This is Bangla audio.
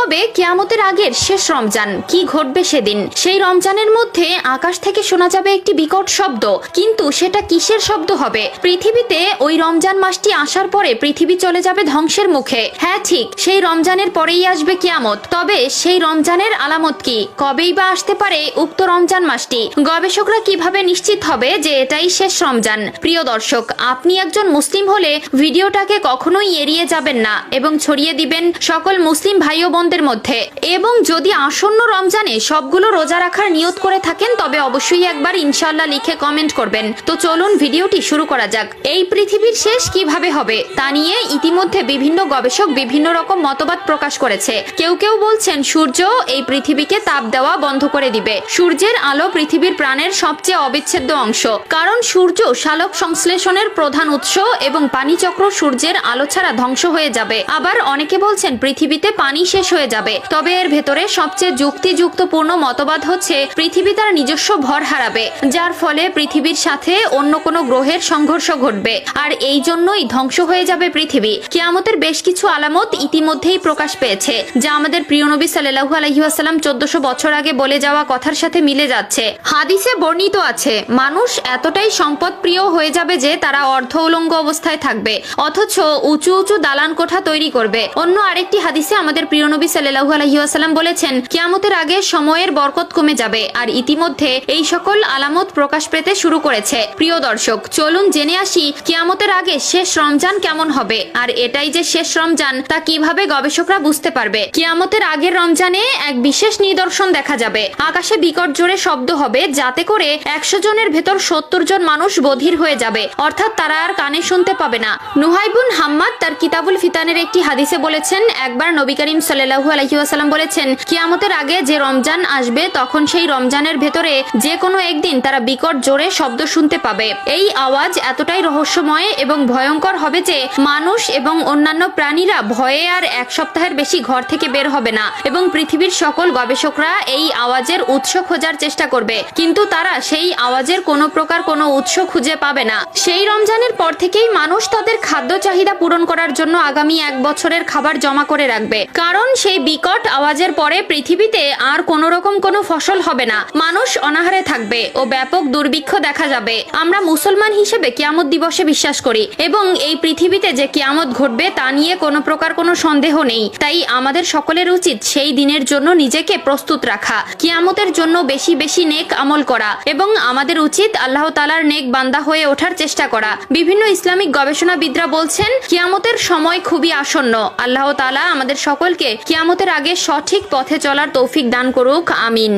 হবে কেয়ামতের আগের শেষ রমজান। কি ঘটবে সেদিন? সেই রমজানের মধ্যে আকাশ থেকে শোনা যাবে একটি বিকট শব্দ। কিন্তু সেটা কিসের শব্দ হবে? পৃথিবীতে ওই রমজান মাসটি আসার পরে পৃথিবী চলে যাবে ধ্বংসের মুখে। হ্যাঁ ঠিক, সেই রমজানের পরেই আসবে কিয়ামত। তবে সেই রমজানের আলামত কি? কবেই বা আসতে পারে উক্ত রমজান মাসটি? গবেষকরা কীভাবে নিশ্চিত হবে যে এটাই শেষ রমজান? প্রিয় দর্শক, আপনি একজন মুসলিম হলে ভিডিওটাকে কখনোই এড়িয়ে যাবেন না এবং ছড়িয়ে দিবেন সকল মুসলিম ভাই ও বোনদের মধ্যে। এবং যদি আসন্ন রমজানে সবগুলো রোজা রাখার নিয়ত করে থাকেন, তবে অবশ্যই একবার ইনশাল্লাহ লিখে কমেন্ট করবেন। তো চলুন ভিডিওটি শুরু করা যাক। এই পৃথিবীর শেষ কীভাবে হবে, তা নিয়ে ইতিমধ্যে বিভিন্ন গবেষক বিভিন্ন রকম মতবাদ প্রকাশ করেছে। কেউ কেউ বলছেন, সূর্য এই পৃথিবীকে তাপ দেওয়া বন্ধ করে দিবে। সূর্যের আলো পৃথিবীর প্রাণের সবচেয়ে অবিচ্ছেদ্য অংশ। কারণ সূর্য শালক সংশ্লেষণের প্রধান উৎস এবং পানিচক্র সূর্যের আলো ছাড়া ধ্বংস হয়ে যাবে। আবার অনেকে বলছেন, পৃথিবীতে পানি শেষ হয়ে যাবে। তবে এর ভেতরে সবচেয়ে যুক্তিযুক্তপূর্ণ মতবাদ হচ্ছে, পৃথিবী তার নিজস্ব ভর হারাবে, যার ফলে পৃথিবীর সাথে অন্য কোনো গ্রহের সংঘর্ষ ঘটবে। আর এই জন্যই ধ্বংস হয়ে যাবে পৃথিবী। কিয়ামতের বেশ কিছু আলামত ইতিমধ্যেই প্রকাশ পেয়েছে, যা আমাদের প্রিয় নবী সাল্লাহু আলহিহাসাল্লাম চোদ্দশো বছর আগে বলে যাওয়া কথার সাথে মিলে যাচ্ছে। হাদিসে বর্ণিত আছে, মানুষ এতটাই সম্পদ প্রিয় হয়ে যাবে যে তারা অর্ধ উলঙ্গ অবস্থায় থাকবে, অথচ উঁচু উঁচু দালান কোঠা তৈরি করবে। অন্য আরেকটি হাদিসে আমাদের প্রিয় নবী আলহিহাসাল্লাম বলেছেন, কিয়ামতের আগে সময়ের বরকত কমে যাবে, আর ইতিমধ্যে এই সকল আলামত প্রকাশ পেতে শুরু করেছে। প্রিয় দর্শক, চলুন জেনে আসি কিয়ামতের আগে শেষ রমজান কেমন হবে, আর এটাই যে শেষ রমজান, তা কীভাবে গবেষকরা বুঝতে পারবে? কিয়ামতের আগের রমজানে এক বিশেষ নিদর্শন দেখা যাবে। আকাশে বিকট জোরে শব্দ হবে, যাতে করে একশো জনের ভেতর সত্তর জন মানুষ বধির হয়ে যাবে, অর্থাৎ তারা আর কানে শুনতে পাবে না। নুহাইবুন হাম্মাদ তার কিতাবুল ফিতানের একটি হাদিসে বলেছেন, একবার নবী করিম সাল্লাহু আলহিউসালাম বলেছেন, কিয়ামতের আগে যে রমজান আসবে, তখন সেই রমজানের ভেতরে যে কোনো একদিন তারা বিকট জোরে শব্দ শুনতে পাবে। এই আওয়াজ এতটাই রহস্যময় এবং ভয়ঙ্কর হবে যে মানুষ এবং অন্যান্য প্রাণীরা ভয়ে আর এক সপ্তাহের বেশি ঘর থেকে বের হবে না এবং পৃথিবীর সকল গবেষকরা এই আওয়াজের উৎস খোঁজার চেষ্টা করবে। কিন্তু তারা সেই আওয়াজের কোনো প্রকার কোনো উৎস খুঁজে পাবে না। সেই রমজানের পর থেকেই মানুষ তাদের খাদ্য চাহিদা পূরণ করার জন্য আগামী এক বছরের খাবার জমা করে রাখবে। কারণ সেই বিকট আওয়াজের পরে পৃথিবীতে আর কোনো রকম কোনো ফসল হবে না। মানুষ অনাহারে থাকবে ও ব্যাপক দুর্ভিক্ষ দেখা যাবে। আমরা মুসলমান হিসেবে কিয়ামত দিবসে বিশ্বাস করি এবং এই পৃথিবীতে যে কিয়ামত ঘটবে তা নিয়ে কোনো প্রকার কোনো সন্দেহ নেই। তাই আমাদের সকলের উচিত সেই দিনের জন্য নিজেকে প্রস্তুত রাখা, কিয়ামতের জন্য বেশি বেশি নেক আমল করা এবং আমাদের উচিত আল্লাহ তালার নেক বান্দা হয়ে ওঠার চেষ্টা করা। বিভিন্ন ইসলামিক গবেষণাবিদরা বলছেন, কিয়ামতের সময় খুবই আসন্ন। আল্লাহ তালা আমাদের সকলকে কিয়ামতের আগে সঠিক পথে চলার তৌফিক দান করুক আমিন।